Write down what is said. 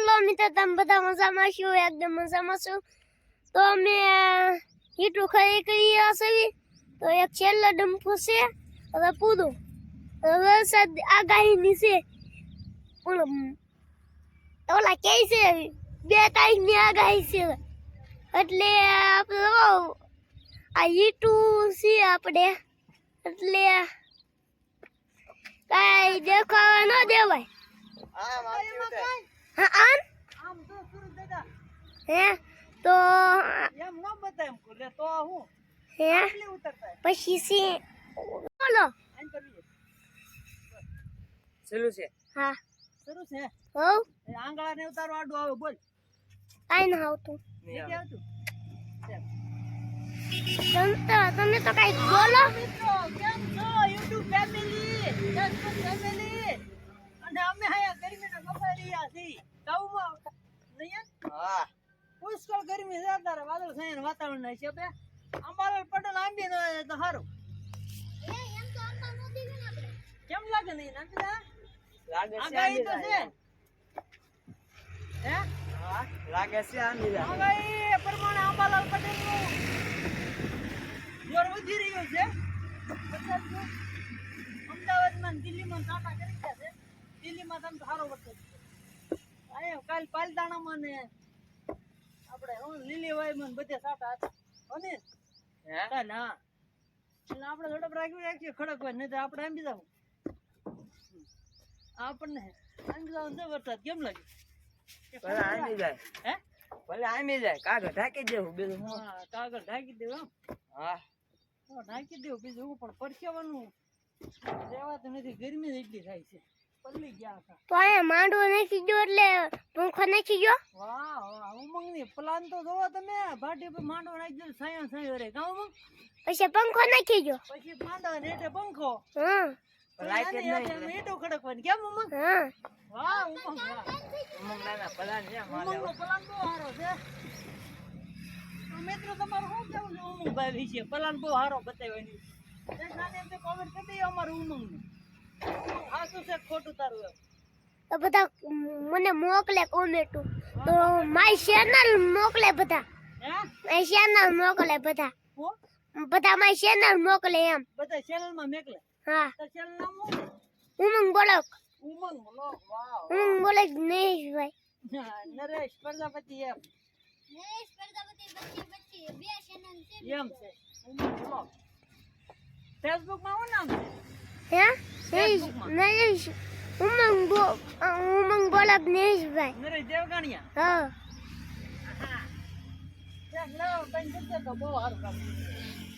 Hello મિત્ર, તમે બધા મજામાં છો? એકદમ મજામાં છો? તો અમે હીટું ખરી કરી હશે તો એક છેલ્લો ડંફો છે. હવે પૂરો. વરસાદ આગાહીની છે. ઓલો ઓલા કે છે, બે તારીખની આગાહી છે એટલે આપણે આ હીટું છે આપણે. એટલે કાંઈ દેખાવા ન દેવાય. હા આન આમ તો સુરત દાદા. હે? તો એમ ન બતાય એમ કુલે તો હું? હે? ઉતરતા? પછી છે બોલો. આમ છેલ્લું છે. હા. શરૂ છે? હો? આંગળા ને ઉતારો આડો આવે બોલ. કાઈ ન આવતું. નથી આવે. આવતું? તમે તો કાંઈક બોલો. મિત્રો કેમ છો? YouTube family family. અને અમે હાયા રહ્યા ગામમાં નહીં હા. પુષ્કળ ગરમી છે અત્યારે વાદળ છાયા વાતાવરણ ના છે બે અંબાલાલ પટેલ આંબી ન હોય તો સારું કેમ લાગે નહીં નંદલા લાગે છે આગાહી તો છે. હે? હા લાગે છે આંધીરા. આગાહી એ પ્રમાણે અંબાલાલ પટેલનું જોર વધી રહ્યું છે. અમદાવાદમાં દિલ્હીમાં ટાટા કરી ગયા છે. દિલ્હીમાં તમે સારો છે. અહીંયા કાલ પાલતાણામાં ને આપણે હું લીલીવાઈમાં ને બધે સાટા હતા. હો ને? હે? કાલ એટલે આપણે ઝડપ રાખવી રાખીએ ખડક હોય નહીં તો આપણે આંબી જાવ આપણને જાવ છે વરસાદ કેમ લાગે? ભલે જાય. હે? ભલે આમી જાય. કાગળ ઢાંકી દેવું બીજું? હા કાગળ ઢાંકી દેવું. હા. ઢાંકી દેવું બીજું પણ પરસેવાનું રહેવાતું નથી. ગરમી એટલી થાય છે. પલ્લી ગયા હતા. તો અહીંયા માંડવો નાખી ગયો એટલે પંખો નાખી ગયો? વાહ વાહ ઉમંગની પ્લાન તો જોવો તમે. ભાટી પર માંડો નાખી દો સાયો સાયો રે. કાં ઉમંગ? પછી પંખો નાખી ગયો. પછી માંડો ને એટલે પંખો. હા. પણ લાઈટ જ નહીં. ઈટો ખડકવાની. કેમ ઉમંગ? હા. વાહ ઉમંગ વાહ. ઉમંગ ના પ્લાન છે મારે ઉમંગનો પ્લાન તો સારો છે. મિત્રો તમારું શું કેવું છે ઉમંગ ભાઈ વિશે? પ્લાન બહુ સારો બતાવ્યો એની કોમેન્ટ કરી દઈએ અમારું ઉમંગ ઉમંગ તો બધા મને મોકલે કોમેન્ટો. તો મારી ચેનલ મોકલે બધા. હે? મારી ચેનલ મોકલે બધા. હું? બધા મારી ચેનલ મોકલે એમ. બધા ચેનલમાં મેકલે? હા. તો ચેનલ નામ શું છે? ઉમંગ બોલો. ઉમંગ બ્લોગ વાવ ઉમંગ બોલે નહીં ભાઈ હા, નરેશ પ્રજાપતિ એમ. એમ છે. ઉમંગ બ્લોગ ફેસબુકમાં શું નામ છે? હે? નરેશ ઉમંગ બો ઉમંગ બોલો નહીં ભાઈ નરેશ દેવગાણિયા હા ત્યાં લાવો, તઈ જગ્યા તો બહુ સારું કામ કર્યું.